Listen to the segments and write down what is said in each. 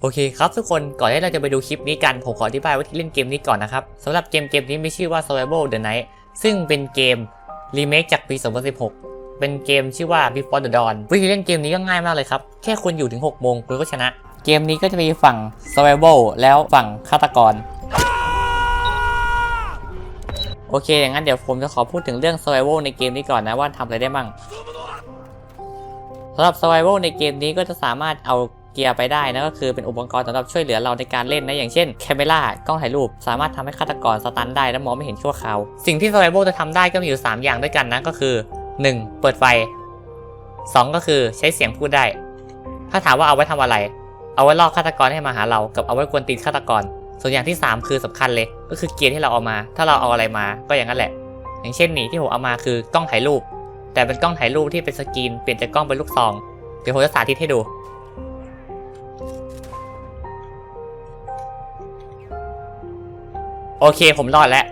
โอเคครับทุกคนก่อนที่เราจะไปดูคลิปนี้กัน ผมขออธิบายวิธีเล่นเกมนี้ก่อนนะครับสำหรับเกมเกมนี้มีชื่อว่า Survival the Night ซึ่งเป็นเกมรีเมคจากปี 2016 เป็นเกมชื่อว่า Before the Dawn วิธีเล่นเกมนี้ก็ง่ายมากเลยครับ แค่คุณอยู่ถึง 6 โมงคุณก็ชนะ เกมนี้ก็จะมีฝั่ง Survival แล้วฝั่งฆาตกร โอเคอย่างนั้นเดี๋ยวผมจะขอพูดถึงเรื่อง Survival ในเกมนี้ก่อนนะว่าทำอะไรได้บ้างสำหรับ Survival ในเกมนี้ก็จะสามารถเอา กียร์ไปได้นะก็คือเป็นอุปกรณ์สำหรับช่วยเหลือเราในการเล่นนะอย่างเช่นแคมเมล่ากล้องถ่ายรูป สามารถทำให้ฆาตกรสตันได้และมองไม่เห็นชั่วคราวสิ่งที่ Survival จะทำได้ก็มีอยู่ 3 อย่างด้วยกันนะก็คือ 1. เปิดไฟ 2 ก็คือใช้เสียงพูดได้ ถ้าถามว่าเอาไว้ทำอะไร เอาไว้ล่อฆาตกรให้มาหาเรา กับเอาไว้กวนตีนฆาตกร ส่วนอย่างที่ 3 คือสำคัญเลย ก็คือเกียร์ที่เราเอามา ถ้าเราเอาอะไรมาก็อย่างนั้นแหละ อย่างเช่นนี่ที่ผมเอามาคือกล้องถ่ายรูป แต่เป็นกล้องถ่ายรูปที่เป็นสกรีนเปลี่ยนจากกล้องเป็นลูกซอง เดี๋ยวผมจะสาธิตให้ดู โอเคผมรอดแล้ว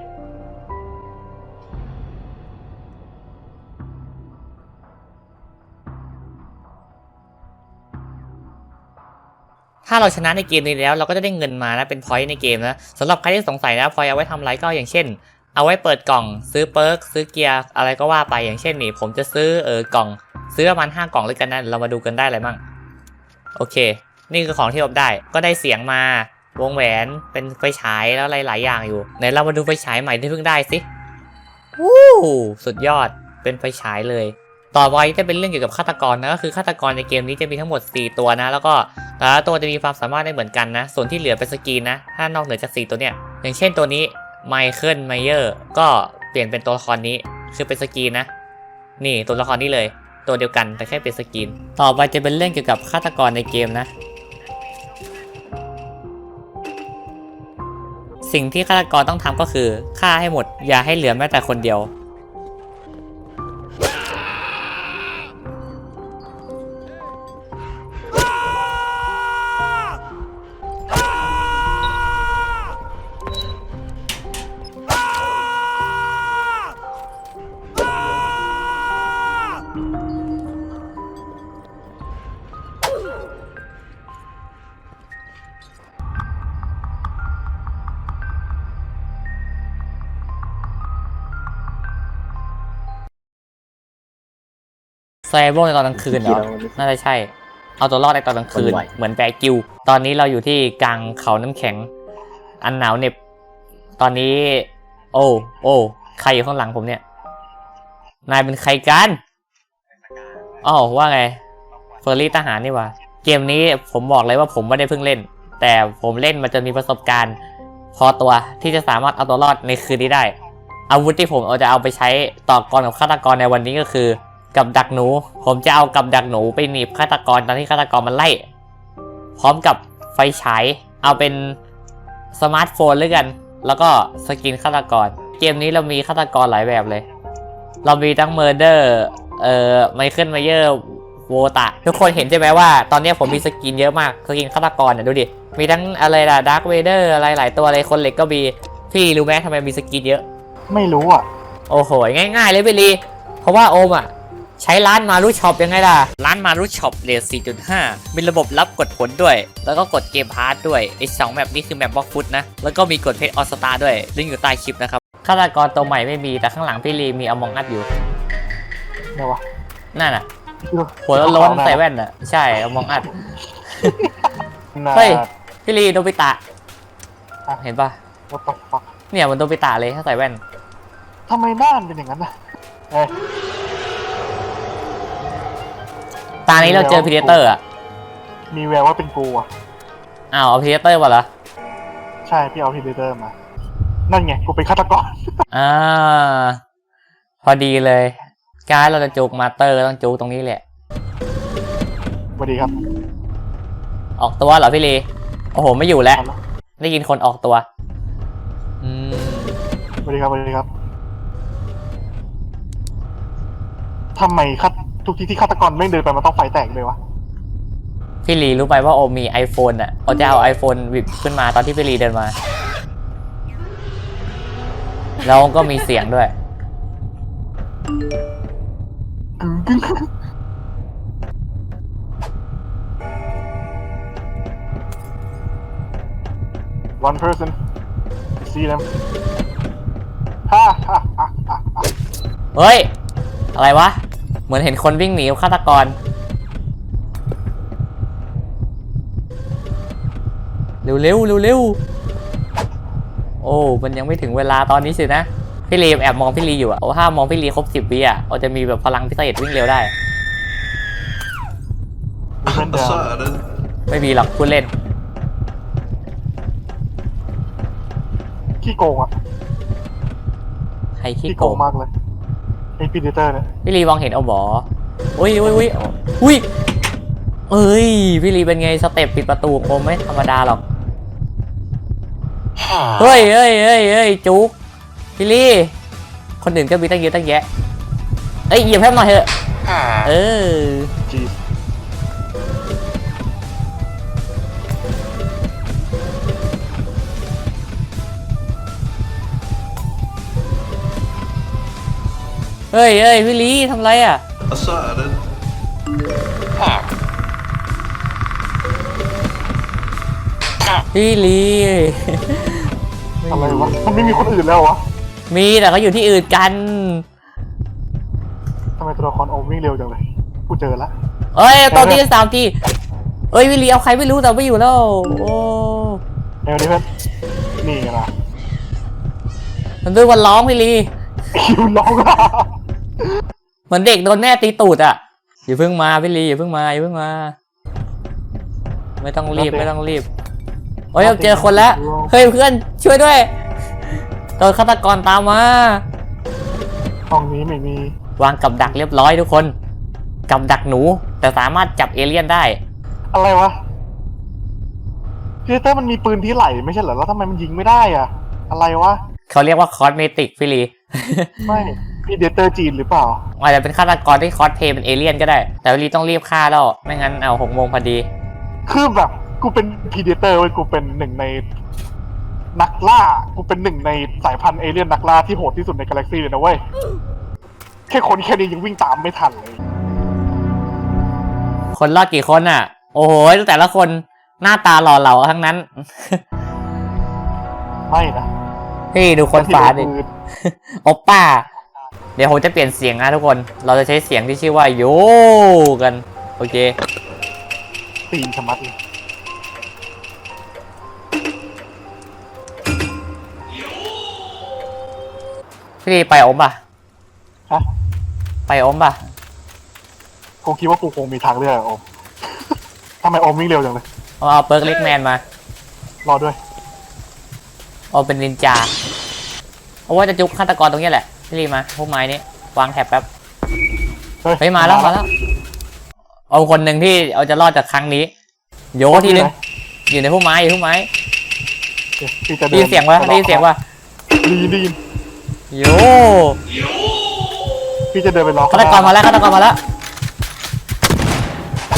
ถ้าเราชนะในเกมนี้แล้ว เราก็จะได้เงินมานะ เป็นพอยต์ในเกมนะสำหรับใครที่สงสัยนะพอยต์เอาไว้ทำอะไรก็อย่างเช่น เอาไว้เปิดกล่องซื้อเปิร์กซื้อเกียร์อะไรก็ว่าไปอย่างเช่นนี่ ผมจะซื้อเออกล่อง ซื้อประมาณ5กล่องเลยกันนะเรามาดูกันได้อะไรมั่งโอเค นี่คือของที่ผมได้ก็ได้เสียงมา วงแหวนเป็นไฟฉายแล้วหลายๆอย่างอยู่ไหนเรามาดูไฟฉายใหม่ที่เพิ่งได้สิวู้สุดยอดเป็นไฟฉายเลย ต่อไปจะเป็นเรื่องเกี่ยวกับฆาตกรนะก็คือฆาตกรในเกมนี้จะมีทั้งหมด 4 ตัวนะ แล้วก็แต่ละตัวจะมีความสามารถได้เหมือนกันนะ ส่วนที่เหลือเป็นสกีนนะถ้านอกเหนือจาก 4 ตัวเนี้ยอย่างเช่นตัวนี้ไมเคิลไมเยอร์ก็เปลี่ยนเป็นตัวละครนี้คือเป็นสกีนนะ นี่ตัวละครนี้เลย ตัวเดียวกันแต่แค่เป็นสกรีนต่อไปจะเป็นเรื่องเกี่ยวกับฆาตกรในเกมนะ สิ่งที่ฆาตกรต้องทำก็คือฆ่าให้หมดอย่าให้เหลือแม้แต่คนเดียว เบอร์ในตอนกลางคืนเหรอ น่าจะใช่ เอาตัวรอดในตอนกลางคืนคนไหวเหมือนแบกิว ตอนนี้เราอยู่ที่กลางเขาน้ำแข็ง อันหนาวเหน็บ ตอนนี้ โอ้ โอ้ ใครอยู่ข้างหลังผมเนี่ย นายเป็นใครกันอ๋อว่าไง เฟอร์รี่ทหารนี่หว่าเกมนี้ผมบอกเลยว่าผมไม่ได้เพิ่งเล่น แต่ผมเล่นมาจนมีประสบการณ์ พอตัวที่จะสามารถเอาตัวรอดในคืนนี้ได้ อาวุธที่ผมเอาจะเอาไปใช้ต่อกรกับฆาตกรในวันนี้ก็คือ กับดักหนู ผมจะเอากับดักหนูไปหนีบฆาตกรตอนที่ฆาตกรมันไล่ พร้อมกับไฟฉาย เอาเป็นสมาร์ทโฟนเลยกัน แล้วก็สกินฆาตกร เกมนี้เรามีฆาตกรหลายแบบเลย เรามีทั้งเมอร์เดอร์ เอ่อไมเคิลไมเยอร์โวตะ ทุกคนเห็นใช่ไหมว่าตอนนี้ผมมีสกินเยอะมาก สกินฆาตกรเนี่ยดูดิ มีทั้งอะไรล่ะดาร์คเวเดอร์อะไรหลายตัวเลยคนเหล็กก็มี พี่รู้ไหมทำไมมีสกินเยอะ ไม่รู้อะ โอ้โห ง่ายๆเลยไปรีเพราะว่าโอมอะ ใช้ร้านมารุช็อปยังไงล่ะ ร้านมารุช็อปเรท4.5 มีระบบรับกดผลด้วย แล้วก็กดเกมพาร์ทด้วยไอ้สองแมปนี้คือแมปบล็อกฟุตนะ แล้วก็มีกดเพจออสตาด้วยลิงก์อยู่ใต้คลิปนะครับฆาตกรตัวใหม่ไม่มีแต่ข้างหลังพี่ลีมีอมองอัดอยู่ไงวะนั่นน่ะหัวโล้นๆใส่แว่นอะใช่อมองอัดน่าเฮ้ยพี่ลีโดบิตะเห็นปะ what the fuck เนี่ยมันโดบิตะเลยถ้าใส่แว่นทำไมหน้ามันเป็นอย่างนั้นน่ะ ตานี้เราเจอพีเดเตอร์อะมีแววว่าเป็นกูอะอ้าวเอาพีเดเตอร์มาเหรอใช่พี่เอาพีเดเตอร์มา นั่นไงกูเป็นฆาตกรอ่าพอดีเลยการดเราจะจุกมาเตอร์ต้องจุกตรงนี้แหละสวัสดีครับ ออกตัวเหรอพี่ลีโอ้โหไม่อยู่แล้วเอาละได้ยินคนออกตัวอืมสวัสดีครับสวัสดีครับทำไมฆาต ทุกทีที่ฆาตกรไม่งเดินไปมันต้องไฟแตกเลยวะพี่ลีรู้ไปว่าโอมมี iPhone อะเขาจะเอา iPhone วิบขึ้นมาตอนที่พี่ลีเดินมา แล้วก็มีเสียงด้วยกึ้งกึ้ง one person see them ฮ่าฮ่าฮ่าฮ่าฮ่าเฮ้ย อะไรวะ เหมือนเห็นคนวิ่งหนีฆาตกร เร็วเร็วเร็วเร็วโอ้ มันยังไม่ถึงเวลาตอนนี้สินะ พี่ลีแอบมองพี่ลีอยู่อะโอ้ถ้ามองพี่ลีครบสิบวิอะเราจะมีแบบพลังพิเศษวิ่งเร็วได้มีเพื่อน I เดิม started. ไม่มีหรอกพูดเล่น ขี้โกงอะ ใครขี้ขี้โกโกงงมากเลย ไอ้พีเดเตอร์เนี่ยพี่ลีมองเห็นเอาบออุ้ยอุ้ยอุ้ยอุ้ยเอ้ยพี่ลีเป็นไงสเต็ปปิดประตูคงไม่ธรรมดาหรอกเฮ้ยเฮ้ยเฮ้ยเฮ้ยจุกพี่ลี่คนอื่นก็มีตั้งเยอะตั้งแยะเอ้ยเหยียบแค่หน่อยเถอะเออจี เฮ้ยเฮ้ยพี่ลี่ทำไรอะ I started. พี่ลี่อะไรวะมันไม่มีคนอื่นแล้ววะมีแต่เขาอยู่ที่อื่นกัน ทำไมตัวละครโอมวิ่งเร็วจังเลยกูเจอละเอ้ยตอนที่สามทีเอ้ยพี่ลี่เอาใครไม่รู้แต่ไม่อยู่แล้ว โอ้เร็วนี้เพื่อนนี่ไงล่ะมันด้วยวันร้องพี่ลี่คิวร้องอะ เหมือนเด็กโดนแม่ตีตูดอะอย่าเพิ่งมาพี่ลีอย่าเพิ่งมาอย่าเพิ่งมา ไม่ต้องรีบไม่ต้องรีบโอ้ยเจอคนแล้วเฮ้ยเพื่อนช่วยด้วยโดนฆาตกรตามมาห้องนี้ไม่มี วางกับดักเรียบร้อยทุกคน กับดักหนู แต่สามารถจับเอเลี่ยนได้ อะไรวะพีเดเตอร์มันมีปืนที่ไหลไม่ใช่เหรอแล้วทำไมมันยิงไม่ได้อะ อะไรวะเขาเรียกว่าคอสเมติกพี่ลีไม่ พีเดเตอร์จีนหรือเปล่าอาจจะเป็นฆาตกรที่คอสเพลย์เป็นเอเลี่ยนก็ได้ แต่พี่ลีต้องรีบฆ่าแล้ว ไม่งั้นเอาหกโมงพอดี คือแบบกูเป็นพีเดเตอร์เว้ยกูเป็นหนึ่งในนักล่า กูเป็นหนึ่งในสายพันธุ์เอเลี่ยนนักล่าที่โหดที่สุดในกาแล็กซี่เลยนะเว้ย แค่คนแค่นี้ยังวิ่งตามไม่ทันเลย คนรอดกี่คนอะ โอ้โหแต่ละคนหน้าตาหล่อเหลาทั้งนั้น ไม่นะ พี่ดูคนฝาดิที่เหลือคือโอปป้า เดี๋ยวผมจะเปลี่ยนเสียงนะทุกคน เราจะใช้เสียงที่ชื่อว่าโยกัน โอเค ตีนชะมัดเลยพี่ลีไปอมป่ะ ฮะไปอมป่ะ กูคิดว่ากูคงมีทางเลือกอะโอม ทำไมโอมวิ่งเร็วจังเลย เอาเอาเปิร์กเล็กแมนมา รอด้วย เอาเป็นนินจา เอาว่าจะจุกฆาตกรตรงเนี้ยแหละ พี่ลีมาพวกไม้นี้วางแถบแป๊บเฮ้ยเฮ้ยมาแล้วมาแล้วเอาคนหนึ่งที่เอาจะรอดจากครั้งนี้ โยทีนึงอยู่ในพวกไม้อยู่พวกไม้เดี๋ยวพี่จะได้ยินเสียงวะได้ยินเสียงวะไดีดีนโยพี่จะเดินไปรอฆาตกรมาแล้วฆาตกรมาแล้ว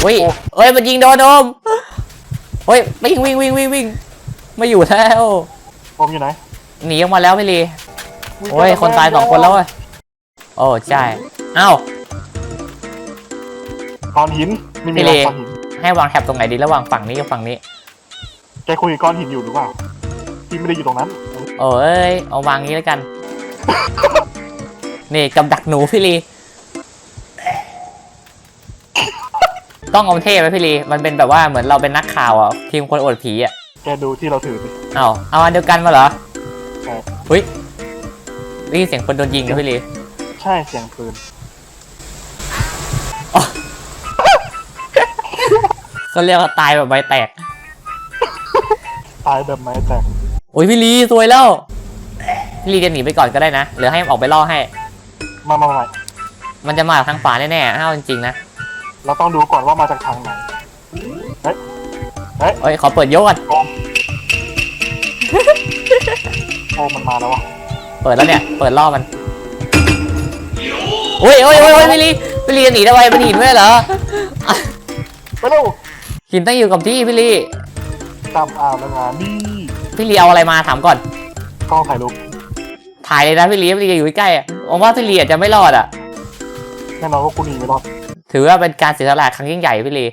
เฮ้ยเฮ้ยมันยิงโดนโดมเฮ้ยวิ่งวิ่งวิ่งวิ่งวิ่งไม่อยู่แล้วโอมอยู่ไหนหนีออกมาแล้วไม่รี โอ้ย คนตายสองคนแล้วเว้ย โอ้ใช่เอ้าก้อนหินไม่มีพี่อะไรเลก้อนหินให้วางแถบตรงไหนดีระหว่างฝั่งนี้กับฝั่งนี้ แกคุยกับก้อนหินอยู่หรือเปล่าพี่ไม่ได้อยู่ตรงนั้นโอ้ยเอาวางงี้แล้วกัน นี่กับดักหนูพี่ลี ต้องเอาเท่ไหมพี่ลี มันเป็นแบบว่าเหมือนเราเป็นนักข่าวอะ ทีมคนอวดผีอะแกดูที่เราถือสิ เอาเอาอันเดียวกันมาเหรอใช่เฮ้ย ได้ยินเสียงคนโดนยิงนะพี่ลีใช่เสียงปืนเขาเรียกว่าตายแบบใบแตก ตายแบบไม้แตกโอ้ยพี่ลีสวยแล้ว พี่ลีจะหนีไปก่อนก็ได้นะหรือให้มันออกไปล่อให้ มามาใหม่มันจะมาจากทางฝาแน่ๆถ้าเอาจริงๆนะเราต้องดูก่อนว่ามาจากทางไหนเฮ้ยเฮ้ยเอ้ยขอเปิดโยกก่อนโอมโอมมันมาแล้ววะเปิดแล้วเนี่ย เปิดล่อมันโอ้ยโอ้ยโอ้ยโอ้ยพี่ลีพี่ลีจะหนีทำไมมันหินไม่ใช่เหรอไปเร็วหินต้องอยู่กับที่พี่ลีตามอ่าวแล้วงานนี่พี่ลีเอาอะไรมาถามก่อนกล้องถ่ายรูปถ่ายเลยนะพี่ลีพี่ลีอยู่ใกล้ๆอะผมว่าพี่ลีอาจจะไม่รอดอะแน่นอนว่ากูหนีไม่รอดถือว่าเป็นการเสียสละครั้งยิ่งใหญ่พี่ลี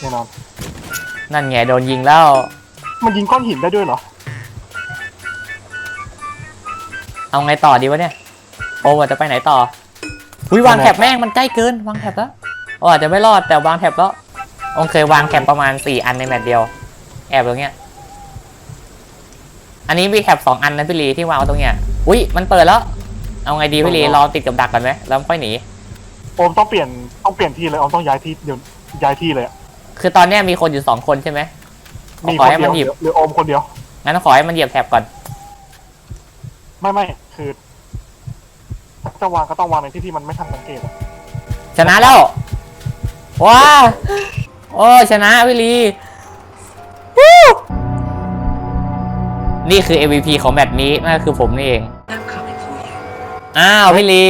แน่นอนนั่นไงโดนยิงแล้ว มันยิงก้อนหินได้ด้วยเหรอ เอาไงต่อดีวะเนี่ย โอ้ว่าจะไปไหนต่ออุ้ยวางแถบแม่งมันใกล้เกิน วางแถบแล้วโอ้อาจจะไม่รอดแต่วางแถบแล้วโอเควางแถบประมาณสี่อันในแมตช์เดียว แอบตรงเนี้ย อันนี้มีแถบสองอันนะพี่ลีที่วางไว้ตรงเนี้ย อุ้ยมันเปิดแล้ว เอาไงดีพี่ลีรอติดกับดักก่อนไหมแล้วค่อยหนี โอมต้องเปลี่ยนต้องเปลี่ยนที่เลยโอมต้องย้ายที่เดี๋ยวย้ายที่เลยอะคือตอนเนี้ยมีคนอยู่สองคนใช่ไหมมีขอคนให้เดีมัยนวหยิบหรือโอมคนเดียวงั้นขอให้มันเหยียบแถบก่อน ไม่ไม่คือถ้าจะวางก็ต้องวางในที่ที่มันไม่ทันสังเกตอะชนะแล้วว้าโอ้ชนะพี่ลีวู้นี่คือ MVP ของแมตช์นี้นั่นก็คือผมนี่เอง I'm coming for you. อ้าวพี่ลี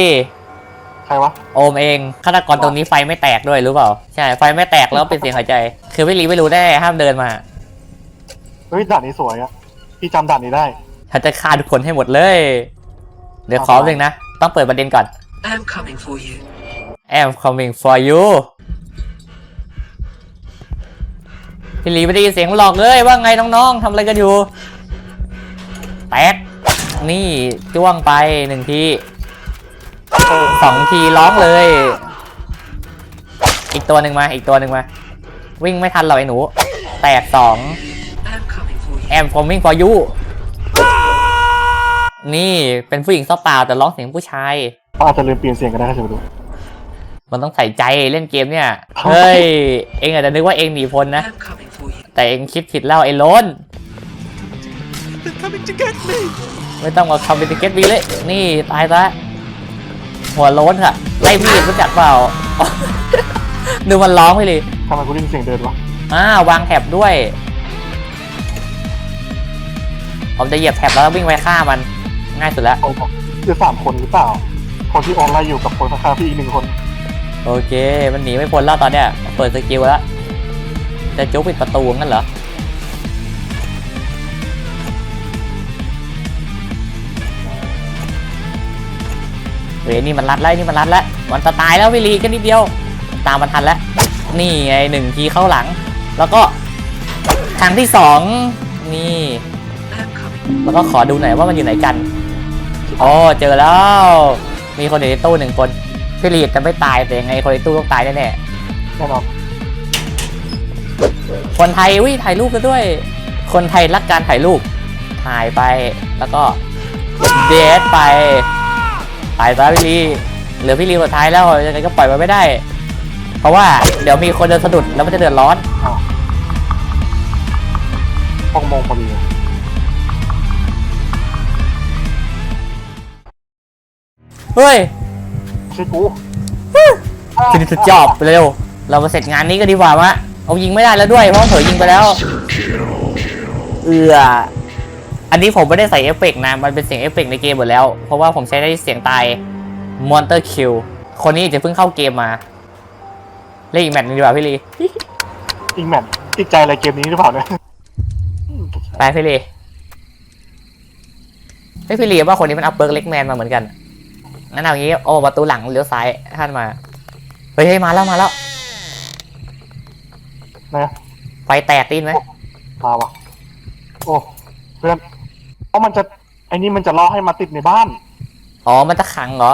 ใครวะโอมเองฆาตกรตรงนี้ไฟไม่แตกด้วยรู้เปล่า ใช่ไฟไม่แตกแล้วเป็นเสียงหายใจ คือพี่ลีไม่รู้ได้ห้ามเดินมา เฮ้ยด่านนี้สวยอะพี่จำด่านนี้ได้ ฉันจะฆ่าทุกคนให้หมดเลย เดี๋ยวขอหนึ่งนะ ต้องเปิดประเด็นก่อน I'm coming for you. I'm coming for you พี่ลีไม่ได้ยินเสียงหลอกเลยว่าไงน้องๆทำอะไรกันอยู่แตกนี่จ้วงไปหนึ่งทีสองทีร้องเลย อีกตัวหนึ่งมา อีกตัวหนึ่งมา วิ่งไม่ทันหรอกไอ้หนู แตกสอง I'm coming for you. I'm coming for you นี่เป็นผู้หญิงซอเปล่าแต่ร้องเสียงผู้ชายเขาอาจจะลืมเปลี่ยนเสียงก็ได้ครับจะไปดูมันต้องใส่ใจเล่นเกมเนี่ย เฮ้ย เองอาจจะนึกว่าเองหนีพ้นนะ I'm coming for you. แต่เองคิดผิดแล้วไอ้โลน They're coming to get me. ไม่ต้องมาคำเป็นติเก็ตบีเลย นี่ตายซะหัวโล้นค่ะไล่พี่รู้จักเปล่า ดูมันร้องไปเลยทำไมกูได้ยินเสียงเดินวะอ่าวางแถบด้วย ผมจะเหยียบแถบแล้ววิ่งไปฆ่ามัน ง่ายสุดแล้วโอมบอกคือสามคนหรือเปล่า คนที่โอมไล่อยู่กับคนข้างๆพี่อีกหนึ่งคน โอเค มันหนีไม่พ้นแล้วตอนเนี้ย เปิดสกิลแล้ว จะจุ๊บปิดประตูงั้นเหรอ เฮ้ยนี่มันรัดไล่นี่มันรัดแล้ว มันจะตายแล้วพี่ลีแค่นิดเดียว ตามมันทันแล้ว นี่ไงหนึ่งทีเข้าหลัง แล้วก็ครั้งที่สองนี่ I'm coming. แล้วก็ขอดูหน่อยว่ามันอยู่ไหนกัน อ๋อเจอแล้ว มีคนอยู่ในตู้หนึ่งคนพี่ลีจะไม่ตายแต่ยังไงคนในตู้ต้องตายแน่แน่นอนคนไทยวิถ่ายรูปกันด้วย คนไทยรักการถ่ายรูปถ่ายไปแล้วก็เดทไปตายซะพี่ลีเหลือพี่ลีสุดท้ายแล้วยังไงก็ปล่อยมันไม่ได้ เพราะว่าเดี๋ยวมีคนเดินสะดุดแล้วมันจะเดือดร้อนอ้องมงพอดี เลยเฮ้ยไม่ใช่กูฟินิชจอบเร็ว เรามาเสร็จงานนี้กันดีกว่ามะเอายิงไม่ได้แล้วด้วยเพราะเผลอยิงไปแล้ว เอืออันนี้ผมไม่ได้ใส่เอฟเฟกต์นะ มันเป็นเสียงเอฟเฟกต์ในเกมหมดแล้ว เพราะว่าผมใช้ได้เสียงตาย Monster Kill คนนี้จะเพิ่งเข้าเกมมา เล่นอีกแมตช์หนึงดีกว่าพี่ลีอิงแมนติดใจอะไรเกมนี้หรือเปล่าเนี่ย ไปพี่ลีเฮ้ยพี่ลีว่าคนนี้มันเอาเปิร์กเล็กแมนมาเหมือนกัน งั้นเอางี้ โอ้ประตูหลังเลี้ยวซ้ายท่านมาเฮ้ยเฮ้ยมาแล้วมาแล้วนะไฟแตกตีนไหมมาวะโอ้เพื่อนเพราะมันจะไอ้นี่มันจะล่อให้มาติดในบ้าน อ๋อมันจะขังเหรอ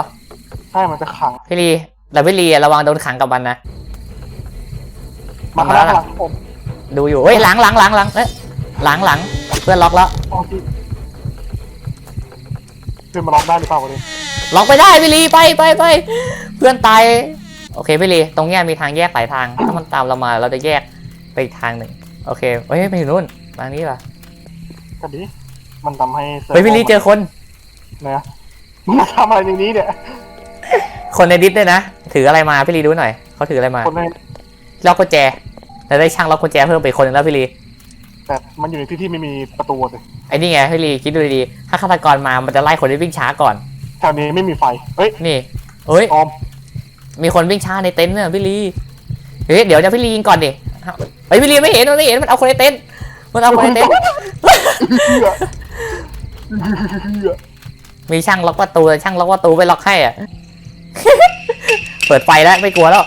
ใช่มันจะขังพี่ลีแต่พี่ลีระวังโดนขังกับมันนะมาข้างมาแล้วหลังผมดูอยู่เฮ้ยหลังหลังหลังหลังเอ๊ะหลังหลังเพื่อนล็อกแล้วโอ้ที่เพื่อนมาล็อกได้หรือเปล่าวะเนี่ย ล็อกไปได้พี่ลีไปไปไปเพื่อนตายโอเคพี่ลีตรงเนี้ยมีทางแยกหลายทาง ถ้ามันตามเรามาเราจะแยกไปอีกทางหนึ่งโอเคเฮ้ยไปถึงนู่นทางนี้ป่ะก็ดีมันทำให้ซิร์ฟเฮ้ยพี่ลีเจอคนนะมึงมาทำอะไรในนี้เนี่ยคนในดิสด้วยนะ ถืออะไรมาพี่ลีดูหน่อยเขาถืออะไรมาคนในล็อกกุญแจแต่ได้ช่างล็อกกุญแจเพิ่มไปอีกคนหนึงแล้วพี่ลีแต่มันอยู่ในที่ที่ไม่มีประตูเลยไอ้นี่ไงพี่ลีคิดดูดีๆถ้าฆาตกรมามันจะไล่คนที่วิ่งช้าก่อน แถวนี้ไม่มีไฟ เฮ้ยนี่เฮ้ย ออม มีคนวิ่งช้าในเต็นท์เนี่ยพี่ลีเฮ้ยเดี๋ยวจะพี่ลียิงก่อนดิไอพี่ลีไม่เห็นมันไม่เห็นมันเอาคนในเต็นท์มันเอาคนในเต็นท์มีช่างล็อกประตูช่างล็อกประตูไปล็อกให้อะเปิดไฟแล้วไม่กลัวแล้ว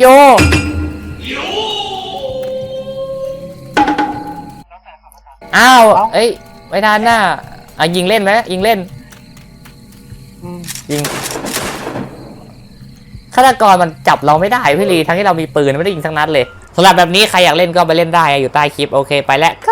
โยอ้าวเอ้ย ไม่ทันน่ะอะยิงเล่นไหมยิงเล่นอืมยิงฆาตกรมันจับเราไม่ได้พี่ลีทั้งที่เรามีปืนไม่ได้ยิงทั้งนัดเลยสำหรับแบบนี้ใครอยากเล่นก็ไปเล่นได้อยู่ใต้คลิปโอเคไปแล้วครับ